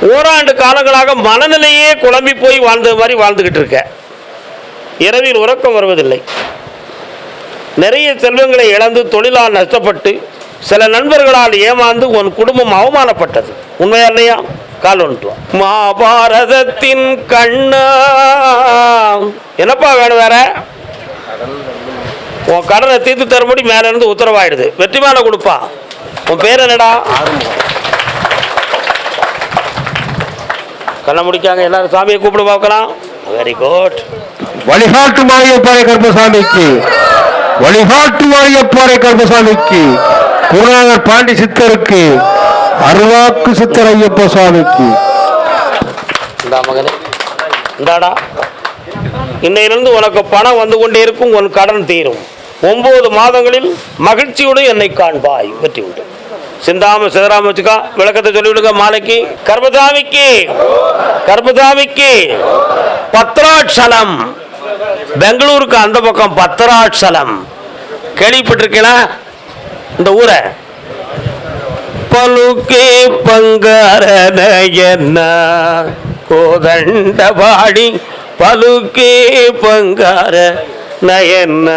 ஓராண்டு காலங்களாக மனநிலையே குழம்பி போய் வாழ்ந்த மாதிரி வாழ்ந்துக்கிட்டு இருக்க. இரவில் உறக்கம் வருவதில்லை. நிறைய செல்வங்களை இழந்து தொழிலால் நஷ்டப்பட்டு சில நண்பர்களால் ஏமாந்து உன் குடும்பம் அவமானப்பட்டது. உண்மையா இல்லையா? கால் ஒன்றுவோம் மகாபாரதத்தின் கண்ணா. என்னப்பா வேணும் வேற? உன் கடனை தீர்த்து தரும்படி மேலே இருந்து உத்தரவாயிடுது. வெற்றி மேல கொடுப்பா. உன் பேர் என்னடா? கண்ணை முடிக்காங்க எல்லாரும் சாமியை கூப்பிடு பார்க்கலாம். வெரி குட் வழிகாட்டு மாரியப்பாறை கருப்பசாமிக்கு வழிகாட்டு மாரியப்பாறை கருப்பசாமிக்கு குருநாதர் பாண்டி சித்தருக்கு. அருவாக்கு சித்தர் ஐயப்ப சுவாமிக்கு. மகனே இந்தாடா. இன்னையிலிருந்து உனக்கு பணம் வந்து கொண்டே இருக்கும் உன் கடன் தீரும். ஒன்பது மாதங்களில் மகிழ்ச்சியோடு என்னை காண்பாய் வெற்றி உண்டு. சிந்தாம சிதறாம வச்சுக்கா. விளக்கத்தை சொல்லிவிடுங்க மாலைக்கு. கர்மசாமிக்கு. கர்மசாமிக்கு. பத்ராட்சலம். பெங்களூருக்கு அந்த பக்கம் பத்ராட்சலம். கேள்விப்பட்டிருக்கீங்களா? இந்த ஊரை. பலுக்கே பங்காரனயன கோதண்டபாடி பலுக்கே பங்கார நயன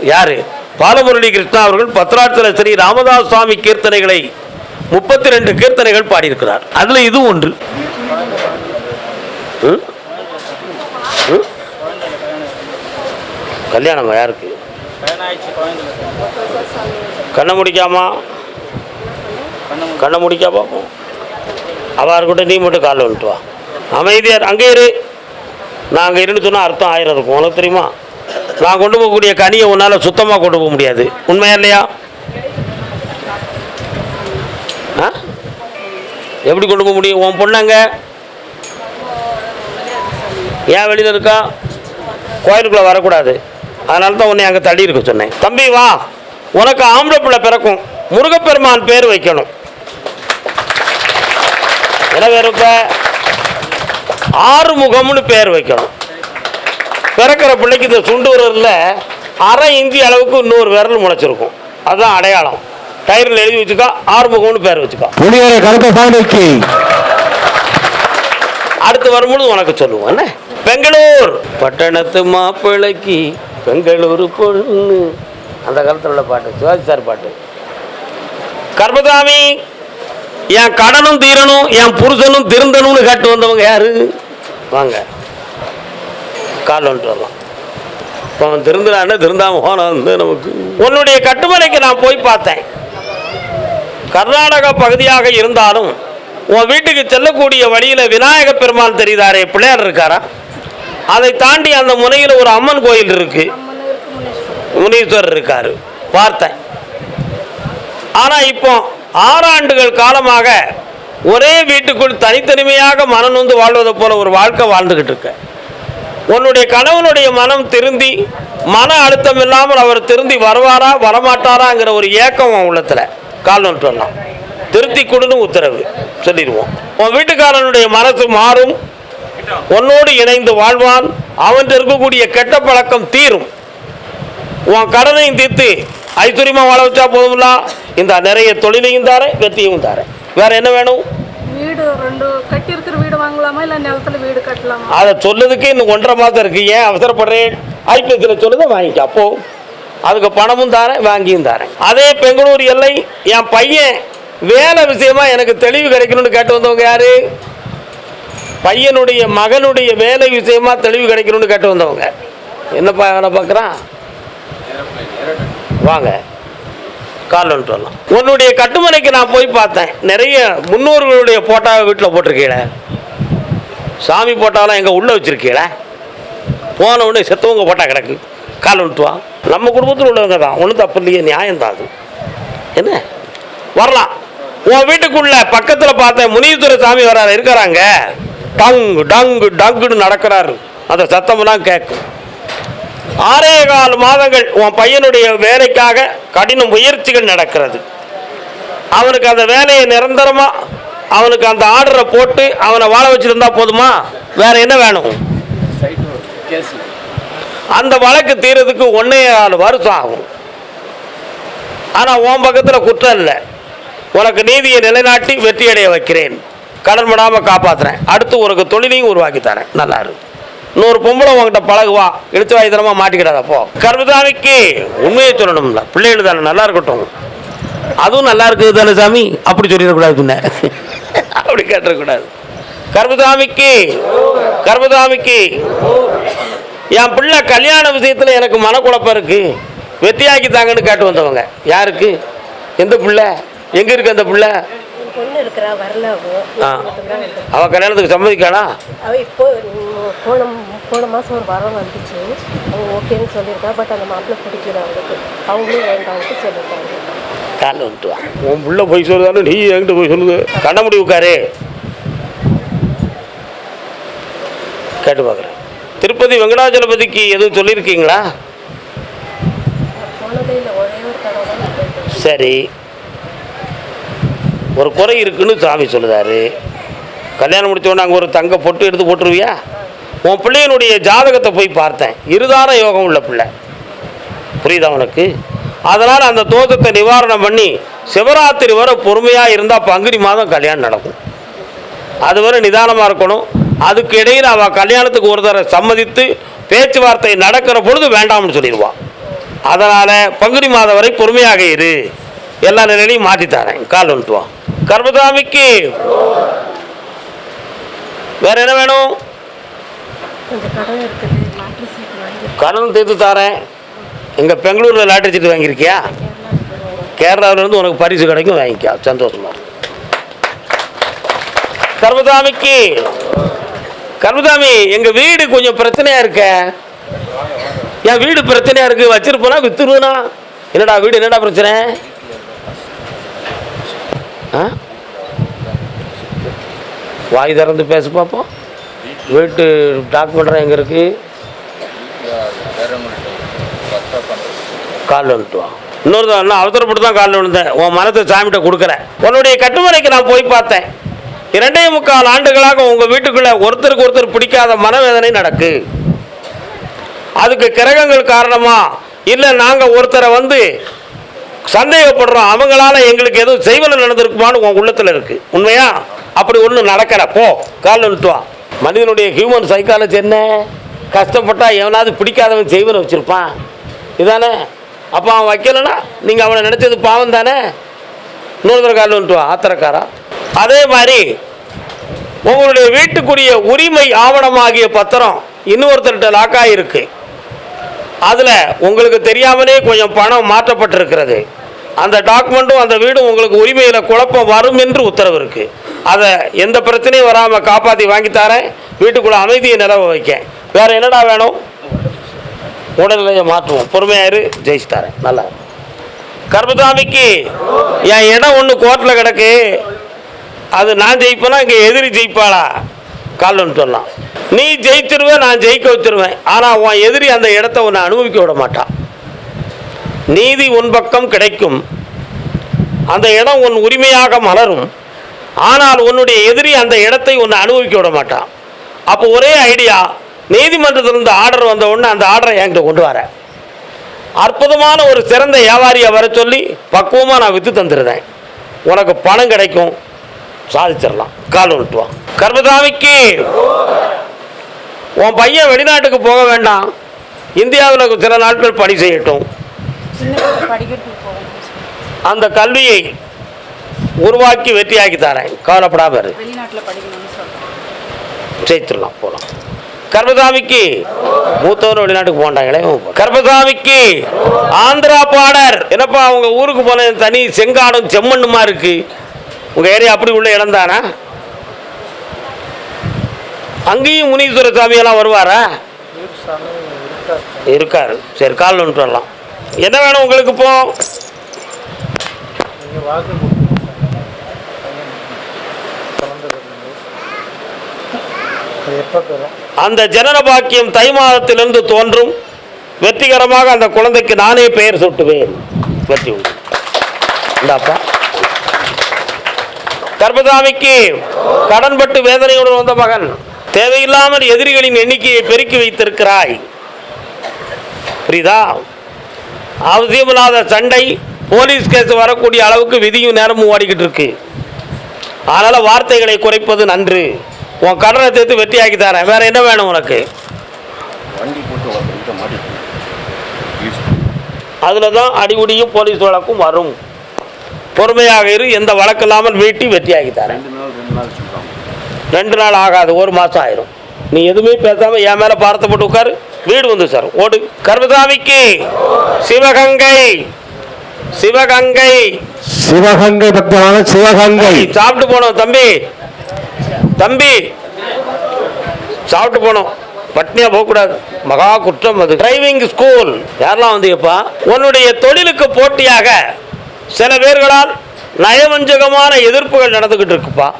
யாரு? பாலமுரளி கிருஷ்ணா அவர்கள் பத்ராட்சல ஸ்ரீ ராமதாஸ் சுவாமி கீர்த்தனைகளை முப்பத்தி ரெண்டு கீர்த்தனைகள் பாடியிருக்கிறார். அதுல இது ஒன்று. ம்? ம்? யாருக்கு? கண்ணை முடிக்காமா? கண்ணை முடிக்கா பார்ப்போம் அவா இருக்கட்டும் நீ மட்டும் காலில் வந்துட்டு வா. அமைதியார் அங்கே இரு. நான் அங்கே இருந்து சொன்னால் அர்த்தம் ஆயிரம் இருக்கும். உனக்கு தெரியுமா? நான் கொண்டு போகக்கூடிய கனியை உன்னால் சுத்தமாக கொண்டு போக முடியாது. உண்மையா இல்லையா? ஆ? எப்படி கொண்டு போக முடியும்? உன் பொண்ணங்க ஏன் வெளியில் இருக்கா? கோயிலுக்குள்ளே வரக்கூடாது. அதனால தான் உன்னை அங்கே தள்ளி இருக்க சொன்னேன். தம்பி வா. உனக்கு ஆம்பளை பிள்ளை பிறக்கும். முருகப்பெருமான் பேர் வைக்கணும். என்ன பேர் இப்போ ஆறுமுகம்னு பேர் வைக்கணும். பிறக்கிற பிள்ளைக்கு இந்த சுண்டு விரலில் அரை இஞ்சி அளவுக்கு இன்னொரு விரல் முளைச்சிருக்கும். அதுதான் அடையாளம். டயரில் எழுதி வச்சுக்கா ஆறுமுகம்னு பேர் வச்சுக்கா. புலியரை கருப்பசாமிக்கு அடுத்து வரும்பொழுது உனக்கு சொல்லுவோம் என்ன? பெங்களூர்! பட்டணத்து மாப்பிள்ளைக்கு பெங்களூர் பொண்ணு. அந்த காலத்தில் உள்ள பாட்டு சிவாஜி சார் பாட்டு. கர்மசாமி என் கடனும் தீரணும் என் புருஷனும் திருந்தணும்னு கேட்டு வந்தவங்க யாரு? வாங்க. கால் வந்துட்டு வரலாம். இப்போ அவன் திருந்துறான்னு திருந்தாம போனான் வந்து நமக்கு. உன்னுடைய கட்டுமனைக்கு நான் போய் பார்த்தேன். கர்நாடக பகுதியாக இருந்தாலும் உன் வீட்டுக்கு செல்லக்கூடிய வழியில் விநாயக பெருமான் தெரியுதாரே? பிள்ளையார் இருக்காரா? அதை தாண்டி அந்த முனையில் ஒரு அம்மன் கோயில் இருக்கு. முனீஸ்வரர் இருக்காரு. பார்த்தேன். ஆனால் இப்போ ஆறாண்டுகள் காலமாக ஒரே வீட்டுக்குள் தனித்தனிமையாக மனம் நொந்து வாழ்வதை போல ஒரு வாழ்க்கை வாழ்ந்துகிட்டு இருக்க உன்னுடைய கணவனுடைய மனம் திருந்தி மன அழுத்தம் இல்லாமல் அவர் திருந்தி வருவாரா வரமாட்டாராங்கிற ஒரு ஏக்கம் உன் உள்ளத்தில். கால் வரலாம். திருத்தி கொடுன்னு உத்தரவு சொல்லிடுவோம். உன் வீட்டுக்காரனுடைய மனசு மாறும். உன்னோடு இணைந்து வாழ்வான். அவன் இருக்கக்கூடிய கெட்ட பழக்கம் தீரும். உன் கடனையும் தீர்த்து ஐஸ்வர்யமா வாழ வச்சா போதும்ல? இந்த நிறைய தொழிலையும் தாரேன் வெற்றியும் தாரேன். வேற என்ன வேணும்? வீடு ரெண்டு கட்டி இருக்கிற வீடு வாங்கலாமா இல்ல நிலத்துல வீடு கட்டலாமா? அதை சொல்லதுக்கு இன்னும் ஒன்றரை மாதம் இருக்கு. ஏன் அவசரப்படுறேன்? ஐபிஎஸ்ல சொல்லுதை வாங்கிக்க. அப்போ அதுக்கு பணமும் தரேன் வாங்கியும் தரேன். அதே பெங்களூர் எல்லை என் பையன் வேலை விஷயமா எனக்கு தெளிவு கிடைக்கணும்னு கேட்டு வந்தவங்க யாரு? பையனுடைய மகனுடைய வேலை விஷயமா தெளிவு கிடைக்கணும்னு கேட்டு வந்தவங்க. என்னப்பா வேலை பார்க்குறான்? வாங்க. கால் வந்துட்டு வரலாம். உன்னுடைய கட்டுமனைக்கு நான் போய் பார்த்தேன். நிறைய முன்னோர்களுடைய போட்டாவை வீட்டில் போட்டிருக்கீங்களே. சாமி போட்டாலாம் எங்கே உள்ளே வச்சிருக்கீங்களே. போன உடனே செத்தவங்க போட்டா கிடக்கு. கால் வந்துட்டு வா. நம்ம குடும்பத்தில் உள்ளவங்க தான். ஒன்றும் தப்பு இல்லையே நியாயம் தான் அது. என்ன? வரலாம். உன் வீட்டுக்குள்ள பக்கத்தில் பார்த்தேன் முனீஸ்வர சாமி வராரு இருக்கிறாங்க டங்கு டங்கு டங்குன்னு நடக்கிறாரு. அந்த சத்தம்லாம் கேட்கும் ஆறே கால் மாதங்கள் உன் பையனுடைய வேலைக்காக கடின முயற்சிகள் நடக்கிறது. அவனுக்கு அந்த வேலையை நிரந்தரமா அவனுக்கு அந்த ஆர்டரை போட்டு அவனை வாழ வச்சிருந்தா போதுமா? வேற என்ன வேணும்? அந்த வழக்கு தீரதுக்கு ஒன்னே ஆறு வருஷம் ஆகும். ஆனா உன் பக்கத்துல குற்றம் இல்லை. உனக்கு நீதியை நிலைநாட்டி வெற்றியடைய வைக்கிறேன். கடன் படாமல் காப்பாத்துறேன். அடுத்து உனக்கு தொழிலையும் உருவாக்கி தரேன். நல்லா இருக்கு இன்னொரு பொம்பளை உங்ககிட்ட பழகுவா இழுத்து வாய்த்தனமாக மாட்டிக்கிடாத போ. கர்மசாமிக்கு உண்மையை சொல்லணும்ல. பிள்ளைகள் தானே நல்லா இருக்கட்டும். அதுவும் நல்லா இருக்குது தானே சாமி? அப்படி சொல்லிடக்கூடாது பின்ன. அப்படி கேட்டுறக்கூடாது கர்மசாமிக்கு கர்மசாமிக்கு என் பிள்ளை கல்யாண விஷயத்தில் எனக்கு மனக்குழப்பம் இருக்கு. வெத்தியாக்கி தாங்கன்னு கேட்டு வந்தவங்க. யாருக்கு? எந்த பிள்ளை? எங்கே இருக்கு அந்த பிள்ளை? பொண்ணு இருக்கிறா வரல அவ. கல்யாணத்துக்கு சம்மதிக்காளா அவ இப்போ போன போன மாதம் ஒரு வரம் வந்துச்சு. அவங்க ஓகேன்னு சொல்லியிருக்கா பட் அந்த மாப்பிள்ளை பிடிக்கல அவங்களுக்கு அவங்களும் வேண்டாம்னு சொல்லியிருக்காங்க. காலில் வந்துட்டு. உன் புள்ள போய் சொல்லுதானு நீ என்கிட்ட போய் சொல்லுது. கண்ண முடி உட்காரு. கேட்டு பார்க்குறேன் திருப்பதி வெங்கடாச்சலபதிக்கு எதுவும் சொல்லியிருக்கீங்களா. சரி. ஒரு குறை இருக்குன்னு சாமி சொல்லுதாரு. கல்யாணம் முடிச்சோடனே அங்கே ஒரு தங்க பொட்டு எடுத்து போட்டுருவியா? உன் பிள்ளையனுடைய ஜாதகத்தை போய் பார்த்தேன். இருதார யோகம் உள்ள பிள்ளை. புரியுதா உனக்கு? அதனால் அந்த தோஷத்தை நிவாரணம் பண்ணி சிவராத்திரி வரை பொறுமையாக இருந்தால் பங்குனி மாதம் கல்யாணம் நடக்கும். அது வரை நிதானமாக இருக்கணும். அதுக்கு இடையில் அவள் கல்யாணத்துக்கு ஒரு தடவை சம்மதித்து பேச்சுவார்த்தை நடக்கிற பொழுது வேண்டாம்னு சொல்லிடுவான் அதனால் பங்குனி மாதம் வரை பொறுமையாக இரு. எல்லா நிலையிலையும் மாற்றித்தாரேன் கால் வந்துட்டுவான் வா கர்மசாமிக்கு வேற என்ன வேணும்? கடன் தீர்த்து தாரேன். எங்கள் பெங்களூரில் லாட்டரி சீட்டு வாங்கியிருக்கியா? கேரளாவிலேருந்து உனக்கு பரிசு கிடைக்கும் வாங்கிக்கா. சந்தோஷமா. இரு. கர்மசாமிக்கு கர்மசாமி எங்கள் வீடு கொஞ்சம் பிரச்சனையாக இருக்க? என் வீடு பிரச்சனையாக இருக்குது வச்சிருப்போனா வித்துருவேனா? என்னடா வீடு என்னடா பிரச்சனை? வாய் திறந்து பேச பார்ப்போம் வீட்டு டாக்குமெண்ட்லாம் எங்கே இருக்குது காலில் வந்துட்டு இன்னொரு தான் நான் அவசரப்பட்டு தான் காலில் விழுந்தேன். உன் மனத்தை சாமிகிட்ட கொடுக்குறேன். உன்னுடைய கட்டுமனைக்கு நான் போய் பார்த்தேன். இரண்டே முக்கால் ஆண்டுகளாக உங்கள் வீட்டுக்குள்ளே ஒருத்தருக்கு ஒருத்தர் பிடிக்காத மனவேதனை நடக்கு. அதுக்கு கிரகங்கள் காரணமாக இல்லை நாங்கள் ஒருத்தரை வந்து சந்தேகப்படுறோம். அவங்களால எங்களுக்கு எதுவும் செய்வன நடந்திருக்குமான்னு உன் உள்ளத்தில் இருக்கு. உண்மையா? அப்படி ஒன்றும் நடக்கல. போ காலில் விட்டு மனிதனுடைய ஹியூமன் சைக்காலஜி என்ன? கஷ்டப்பட்டா எவனாவது பிடிக்காதவன் செய்வனை வச்சிருப்பான். இதானே? அப்போ அவன் வைக்கலைன்னா நீங்கள் அவனை நினச்சது பாவம் தானே? இன்னொருத்தர காலில் விட்டு ஆத்திரக்காரன் ஆத்திரக்காரா? அதே மாதிரி உங்களுடைய வீட்டுக்குரிய உரிமை ஆவணமாகிய பத்திரம் இன்னொருத்தர்கிட்ட லாக்காக இருக்குது அதில் உங்களுக்கு தெரியாமலே கொஞ்சம் பணம் மாற்றப்பட்டிருக்கிறது. அந்த டாக்குமெண்ட்டும் அந்த வீடும் உங்களுக்கு உரிமையில் குழப்பம் வரும் என்று உத்தரவு இருக்கு. அதை எந்த பிரச்சனையும் வராமல் காப்பாற்றி வாங்கி தரேன். அமைதியை நிலவ வைக்கேன். வேற என்னடா வேணும்? உடல்நிலையை மாற்றுவோம். பொறுமையாயிரு ஜெயிச்சு தரேன். நல்லா கர்மசாமிக்கு என் இடம் ஒன்று கோர்ட்டில் கிடக்கு. அது நான் ஜெயிப்பேனா? இங்கே எதிரி ஜெயிப்பாளா? கால்னு சொல்லலாம் நீ ஜெயிச்சிருவேன் நான் ஜெயிக்க வச்சிருவேன். ஆனால் உன் எதிரி அந்த இடத்த உன்னை அனுபவிக்க விட மாட்டான். நீதி உன் பக்கம் கிடைக்கும். அந்த இடம் உன் உரிமையாக மலரும். ஆனால் உன்னுடைய எதிரி அந்த இடத்தை உன்னை அனுபவிக்க விட மாட்டான் அப்போ ஒரே ஐடியா நீதிமன்றத்திலிருந்து ஆர்டர் வந்த உடனே அந்த ஆர்டரை என்கிட்ட கொண்டு வர. அற்புதமான ஒரு சிறந்த வியாபாரியை வர சொல்லி பக்குவமாக நான் விற்று தந்துடுறேன் உனக்கு பணம் கிடைக்கும். சாதிச்சிடலாம். கால் விட்டுவான் கர்மதாமிக்கு உன் பையன் வெளிநாட்டுக்கு போக வேண்டாம். இந்தியாவில் சில நாட்கள் பணி செய்யட்டும். சின்ன பிள்ளை படிக்கிறதுக்கு போகணும். சார். அந்த கல்வியை உருவாக்கி வெற்றியாக்கி தரேன் கவலைப்படாம இரு. வெளிநாட்டில் படிக்கணும்னு சொல்கிறேன் ஜெயித்துடலாம் போகலாம் கர்மசாமிக்கு மூத்தவர் வெளிநாட்டுக்கு போண்டாங்களே கர்மசாமிக்கு ஆந்திரா பாடர் என்னப்பா உங்க ஊருக்கு போன தனி செங்காடும் செம்மண்ணுமா இருக்கு? உங்க ஏரியா அப்படி உள்ள இடம் தானா? அங்கேயும் முனீஸ்வர சாமி எல்லாம் வருவாரா இருக்காரு. சரி காலில் வந்துட்டு வரலாம். என்ன வேணும் உங்களுக்கு இப்போ? அந்த ஜனன பாக்கியம் தை மாதத்திலிருந்து தோன்றும். வெற்றிகரமாக அந்த குழந்தைக்கு நானே பெயர் சூட்டுவேன். வெற்றி உண்டு. இந்தாப்பா கடன்பட்டு வேதனையுடன் வந்த மகன். தேவையில்லாமல் எதிரிகளின் எண்ணிக்கையை பெருக்கி வைத்திருக்கிறாய். புரியுதா? அவசியமில்லாத சண்டை போலீஸ் கேஸ் வரக்கூடிய அளவுக்கு விதியும் நேரமும் ஓடிக்கிட்டு இருக்கு அதனால வார்த்தைகளை குறைப்பது நன்று. உன் கடனை சேர்த்து வெட்டியாக்கி தரேன் வேற என்ன வேணும் உனக்கு? அதில் தான் அடிமுடியும் போலீஸ் வழக்கும் வரும். பொறுமையாக இரு. எந்த வழக்கு இல்லாமல் வீட்டி வெட்டியாக்கி தரேன் ரெண்டு நாள் ஆகாது. ஒரு மாதம் ஆயிரும். நீ எதுவுமே பேசாம என் மேலே பார்த்து போட்டு உட்காரு. வீடு வந்து சார் ஓடு. கர்மசாமிக்கு. சிவகங்கை. சிவகங்கை. சிவகங்கை பக்தரான சிவகங்கை. சாப்பிட்டு போனோம் தம்பி. தம்பி சாப்பிட்டு போனோம். பட்னியா போகக்கூடாது. மகா குற்றம் அது. டிரைவிங் ஸ்கூல் யாரெல்லாம் வந்தீங்கப்பா? உன்னுடைய தொழிலுக்கு போட்டியாக சில பேர்களால் நயவஞ்சகமான எதிர்ப்புகள் நடந்துக்கிட்டு இருக்குப்பா.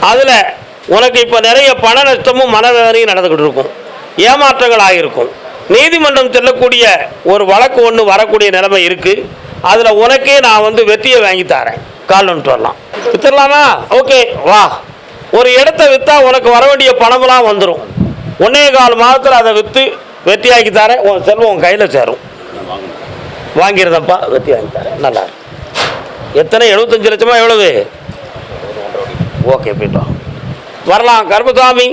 அதில் உனக்கு இப்போ நிறைய பண நஷ்டமும் மனவேதனையும் நடந்துக்கிட்டு இருக்கும். ஏமாற்றங்கள் ஆகியிருக்கும். நீதிமன்றம் செல்லக்கூடிய ஒரு வழக்கு ஒன்று வரக்கூடிய நிலைமை இருக்குது அதில் உனக்கே நான் வந்து வெற்றியை வாங்கி தரேன். கால் வரலாம். வித்துடலாமா? ஓகே வா. ஒரு இடத்த விற்றா உனக்கு வர வேண்டிய பணமெல்லாம் வந்துடும் ஒன்றே கால் மாதத்தில் அதை விற்று வெற்றியாக்கி தரேன். உன் செல்வம் உன் கையில் சேரும். வாங்கிருந்தப்பா வெற்றி வாங்கி தரேன். நல்லா எத்தனை? எழுபத்தஞ்சு லட்சமாக எவ்வளவு? ஓகே போயிட்டோம் வரலாம் கருமசாமி.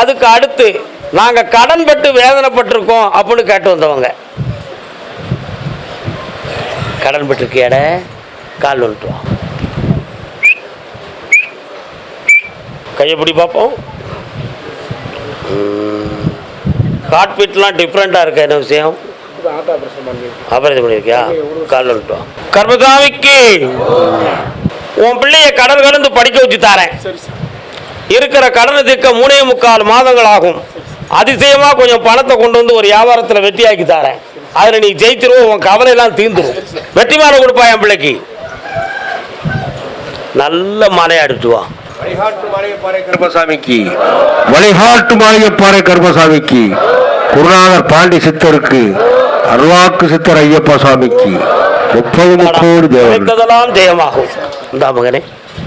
அதுக்கு அடுத்து நாங்கள் கடன்பட்டு வேதனைப்பட்டிருக்கோம் அப்படின்னு கேட்டு வந்தவங்க. கடன் பட்டிருக்கியாட? கால் வந்துட்டு கையை பிடி பார்ப்போம். காட்பீட்லாம் டிஃப்ரெண்ட்டாக இருக்கா என்ன விஷயம்? ஆபரேஷன் பண்ணியிருக்கியா கால் வந்துட்டு கர்மசாமிக்கு உன் பிள்ளைய கடல் கடந்து படிக்க வச்சு தாரேன். இருக்கிற கடனை தீர்க்க மூணே முக்கால் மாதங்கள் ஆகும் அதிசயமா கொஞ்சம் பணத்தை கொண்டு வந்து ஒரு வியாபாரத்தில் வெட்டியாக்கி தாரேன். அதில் நீ ஜெயிச்சிருவோம் உன் கவலையெல்லாம் தீந்துரும். வெற்றி மாலை கொடுப்பா என் பிள்ளைக்கு. நல்ல மலையை அடிச்சு வா. கருப்பசாமிக்கு. வழிகாட்டு மாளிகைப்பாறை கருப்பசாமிக்கு. குருநாதர் பாண்டி சித்தருக்கு அருளாக்கு சித்தர் ஐயப்ப சாமிக்கு. முப்பது நினைத்ததெல்லாம் ஜெயமாகும். இந்த மகனே.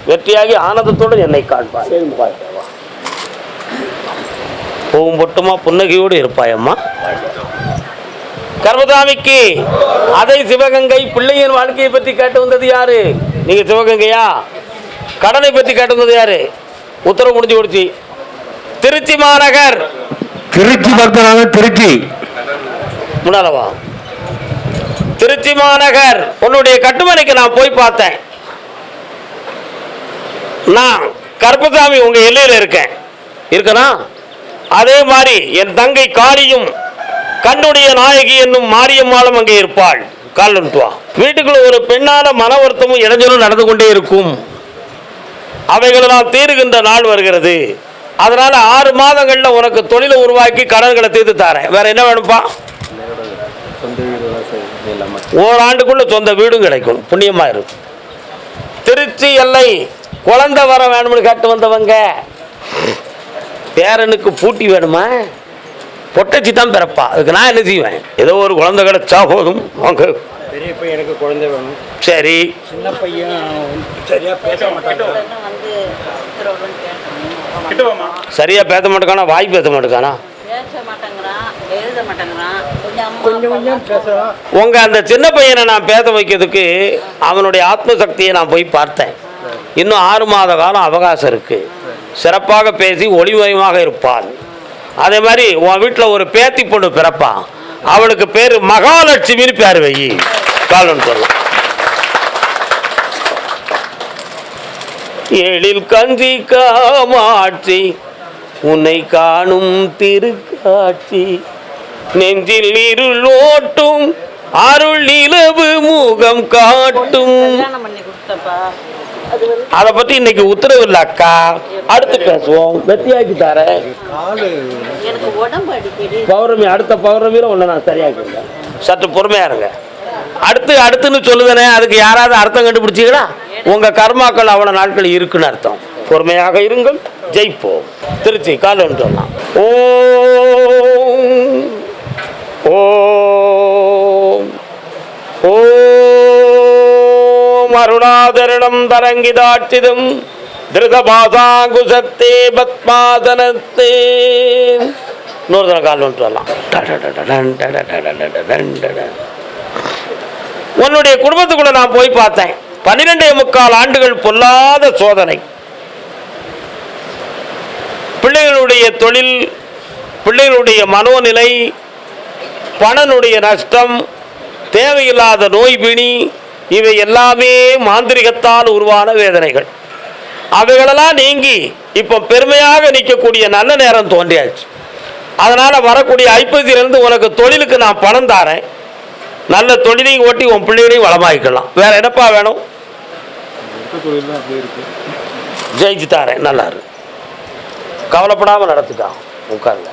வெற்றியாகி ஆனந்தத்தோடு என்னை காண்பாய். பூவும் பொட்டுமா புன்னகையோடு இருப்பாயம்மா. கர்மசாமிக்கு அதை சிவகங்கை பிள்ளையின் வாழ்க்கையை பற்றி கேட்டு வந்தது யாரு? நீங்க சிவகங்கையா? கடனை பற்றி கேட்டு வந்தது யாரு? உத்தரவு முடிஞ்சு கொடுத்து திருச்சி மாநகர். திருச்சி பக்தரான திருச்சி. முன்னாலவா திருச்சி மாநகர். உன்னுடைய கட்டுமனைக்கு நான் போய் பார்த்தேன். நான் கருப்பசாமி உங்க எல்லையில் இருக்கேன். இருக்கனா? அதே மாதிரி என் தங்கை காளியும் கண்ணுடைய நாயகி என்னும் மாரியம்மாளும் அங்கே இருப்பாள். கால் வா. வீட்டுக்குள்ள ஒரு பெண்ணான மன வருத்தமும் இடைஞ்சலும் நடந்து கொண்டே இருக்கும். அவைகளெல்லாம் தீருகின்ற நாள் வருகிறது. அதனால ஆறு மாதங்கள்ல உனக்கு தொழிலை உருவாக்கி கடன்களை தீர்த்து தரேன். வேற என்ன வேணும்ப்பா ஓராண்டுக்குள்ள சொந்த வீடும் கிடைக்கும். புண்ணியமா இருக்கும் திருச்சி எல்லை குழந்தை வர வேணும்னு கேட்டு வந்தவங்க. பேரனுக்கு பூட்டி வேணுமா? பொட்டச்சி தான் பிறப்பா. அதுக்கு நான் என்ன செய்வேன்? ஏதோ ஒரு குழந்தை கிடைச்சா போதும். வாங்க. பெரிய பையன் எனக்கு குழந்தை வேணும். சரி. சின்ன பையன் சரியா பேச மாட்டாங்க சரியா பேச மாட்டேக்கானா வாய் பேச பேசலாம். உங்க அந்த சின்ன பையனை நான் பேச வைக்கிறதுக்கு அவனுடைய ஆத்ம சக்தியை நான் போய் பார்த்தேன். இன்னும் ஆறு மாத காலம் அவகாசம் இருக்கு. சிறப்பாக பேசி ஒளிமயமாக இருப்பான். அதே மாதிரி உன் வீட்டில் ஒரு பேத்தி பொண்ணு பிறப்பான் அவளுக்கு பேர் மகாலட்சுமின்னு பேர் வை. காலன்னு சொல்லலாம் எழில் கஞ்சி காமாட்சி உன்னை காணும் திருக்காட்சி. நெஞ்சில் இருள் ஓட்டும் அருள் நிலவு முகம் காட்டும். அது பத்தி இன்னைக்கு உத்தரவு இல்லை அக்கா. அடுத்து பேசுவோம். வெத்தியாக்கி தரேன். காலு. எனக்கு உடம்பு அடிக்கடி. பௌர்ணமி அடுத்த பௌர்ணமியில ஒன்று நான் சரியாக்குங்க சற்று பொறுமையா இருங்க. அடுத்து அடுத்துன்னு சொல்லுதானே அதுக்கு யாராவது அர்த்தம் கண்டுபிடிச்சீங்களா? உங்க கர்மாக்கள் அவ்வளவு நாட்கள் இருக்குன்னு அர்த்தம். பொறுமையாக இருங்கள் ஜெயிப்போம். திருச்சி கால் ஒன்று சொல்லலாம் ஓம் ஓம் ஓம் அருணாதரணம் தரங்கிதாட்சிதம் திருதபாசாங்குசத்தே பத்மாசனத்தே இன்னொரு கால் வரலாம் உன்னுடைய குடும்பத்துக்குள்ள நான் போய் பார்த்தேன் பன்னிரெண்டே முக்கால் ஆண்டுகள் பொல்லாத சோதனை பிள்ளைகளுடைய தொழில் பிள்ளைகளுடைய மனோநிலை பணனுடைய நஷ்டம் தேவையில்லாத நோய் பிணி இவை எல்லாமே மாந்திரிகத்தால் உருவான வேதனைகள். அவைகளெல்லாம் நீங்கி இப்போ பெருமையாக நிற்கக்கூடிய நல்ல நேரம் தோன்றியாச்சு. அதனால் வரக்கூடிய ஐப்பதியிலிருந்து உனக்கு தொழிலுக்கு நான் பணம் தாரேன். நல்ல தொழிலையும் ஓட்டி உன் பிள்ளைகளையும் வளமாக்கிக்கலாம். வேற என்னப்பா வேணும்? ஜெயிச்சு தாரேன். நல்லா இருக்கு கவலைப்படாமல் நடத்துக்கா உட்காருங்க.